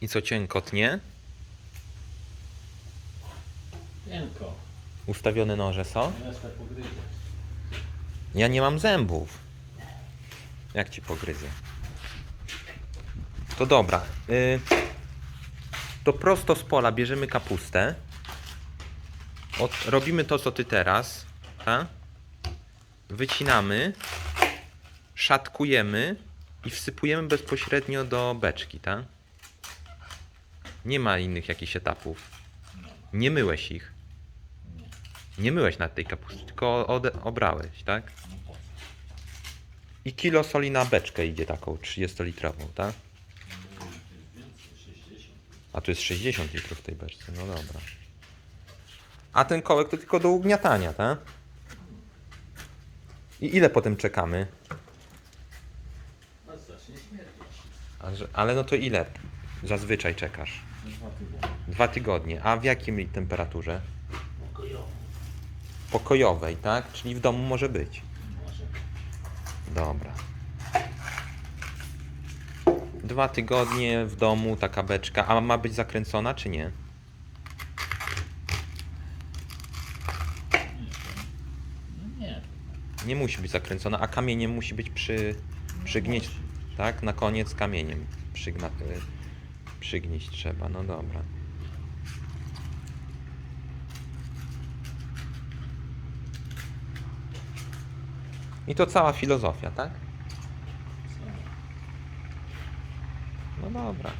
I co cienko tnie? Cienko. Ustawione noże są? Pogryzie. Ja nie mam zębów. Jak ci pogryzę? To dobra. Y, to prosto z pola bierzemy kapustę. Od, robimy to, co ty teraz. Wycinamy. Szatkujemy. I wsypujemy bezpośrednio do beczki, tak? Nie ma innych jakichś etapów. Nie myłeś ich. Nie myłeś nad tej kapusty, tylko obrałeś, tak? I kilo soli na beczkę idzie taką 30-litrową, tak? To jest więcej, 60. A tu jest 60 litrów w tej beczce, no dobra. A ten kołek to tylko do ugniatania, tak? I ile potem czekamy? A Ale no to ile zazwyczaj czekasz? Dwa tygodnie. Dwa tygodnie. A w jakiej temperaturze? Pokojowo. Pokojowej, tak? Czyli w domu może być. Może. Dobra. Dwa tygodnie w domu taka beczka. A ma być zakręcona czy nie? No nie. Nie musi być zakręcona, a kamieniem musi być przy, być. Tak? Na koniec kamieniem przygna, y, przygnieść trzeba. No dobra. I to cała filozofia, tak? No dobra.